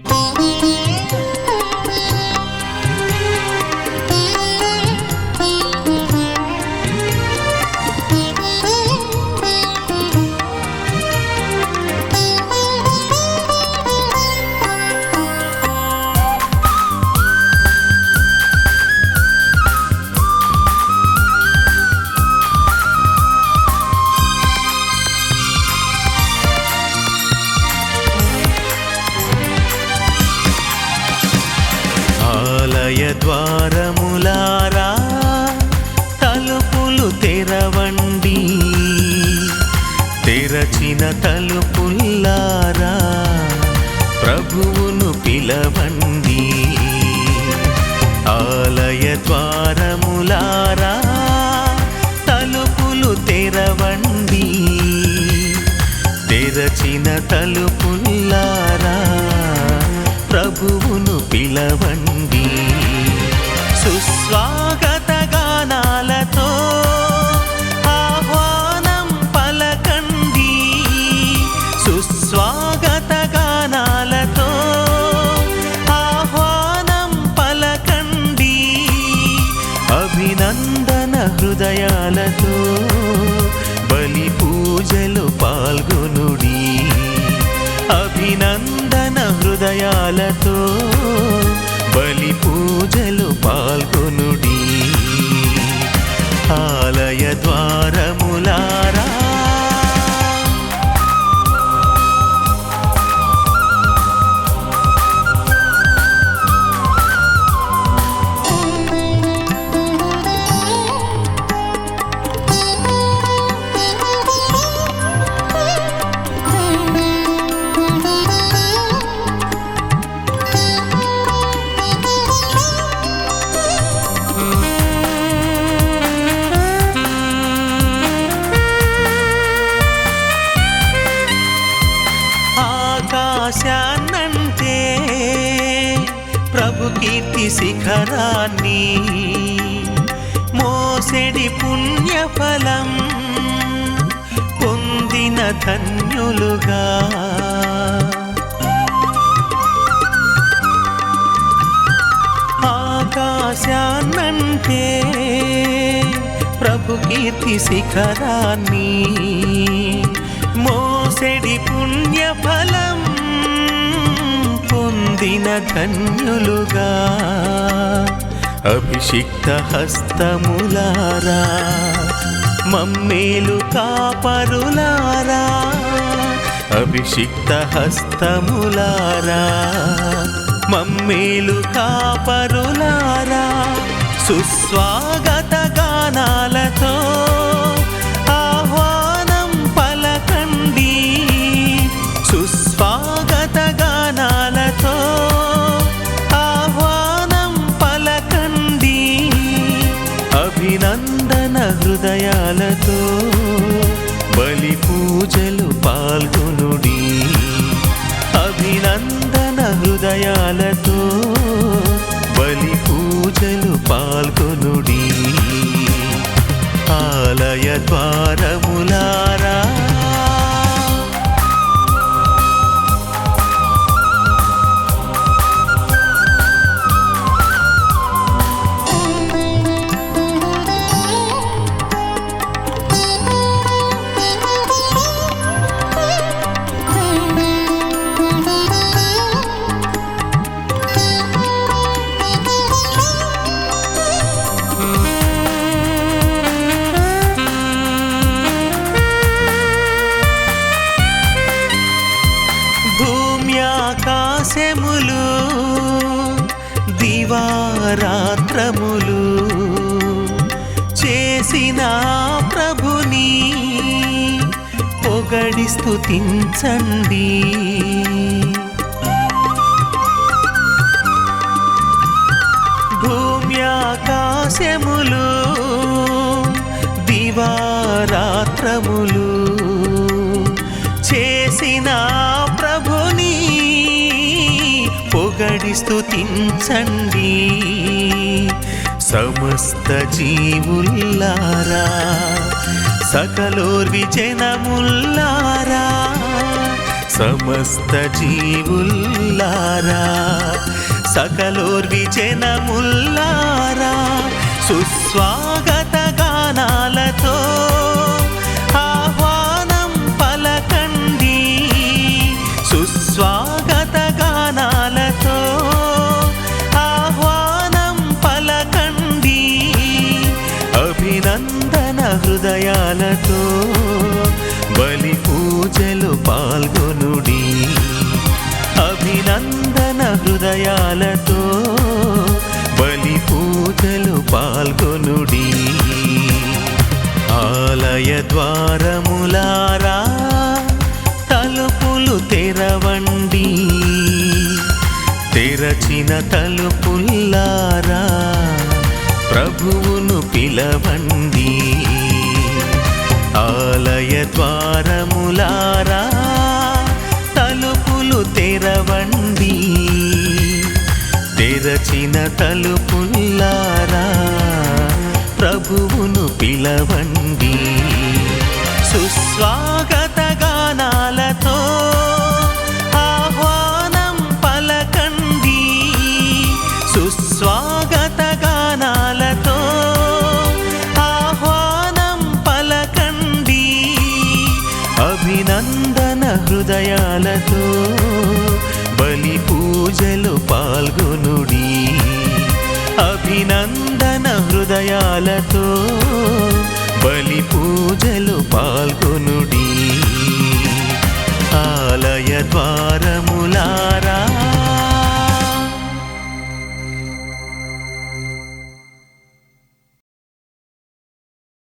ఆలయ ద్వారములారా తలుపులు తెరవండి. తెరచిన తలుపుల్లారా ప్రభువును పిలవండి. ఆలయ ద్వారములారా తలుపులు తెరవండి. తెరచిన తలుపుల్లారా ప్రభువును పిలవండి. సుస్వాగత గానాలతో ఆహ్వానం పలకండి. సుస్వాగత గానాలతో ఆహ్వానం పలకండి. అభినందన హృదయాలతో బలి పూజలు పాల్గొనుడి. అభినందన హృదయాలతో ద్వారములారా కీర్తి శిఖరాన్ని మోసెడి పుణ్యఫలం పొందిన ధన్యులుగా. ఆకాశాన్నంటే ప్రభు కీర్తి శిఖరాన్ని మోసెడి పుణ్యఫలం పొందిన ధన్యులుగా అభిషిక్త హస్తములారా మమ్మేలు కాపరులారా అభిషిక్త హస్తములారా మమ్మేలు కాపరులారా సుస్వాగత గానాలతో ఆహ్వానం పలకండి సుస్వాగత హృదయాలతో బలి పూజలు రాత్రములు చేసిన ప్రభుని పొగడి స్థుతించండి భూమి ఆకాశములు దివారాత్రములు చేసిన పొగడి స్థుతించండి సమస్త జీవుల్లారా సకలోర్వి జనముల్లారా సమస్త జీవుల్లారా జనముల్లారా సకలోర్వి జనముల్లారా సుస్వాగత గానాలతో హృదయాలతో బలి పూజలు పాల్గొనుడి అభినందన హృదయాలతో బలి పూజలు పాల్గొనుడి ఆలయ ద్వారములారా తలుపులు తెరవండి. తెరచిన తలుపుల్లారా ప్రభువును పిలవండి. ద్వారములారా తలుపులు తెరవండి. తెరచిన తలుపుల్లారా ప్రభువును పిలవండి. సుస్వాగత హృదయాలతో బలి పూజలు పాల్గొనుడి అభినందన హృదయాలతో బలి పూజలు పాల్గొనుడి ఆలయ ద్వారములార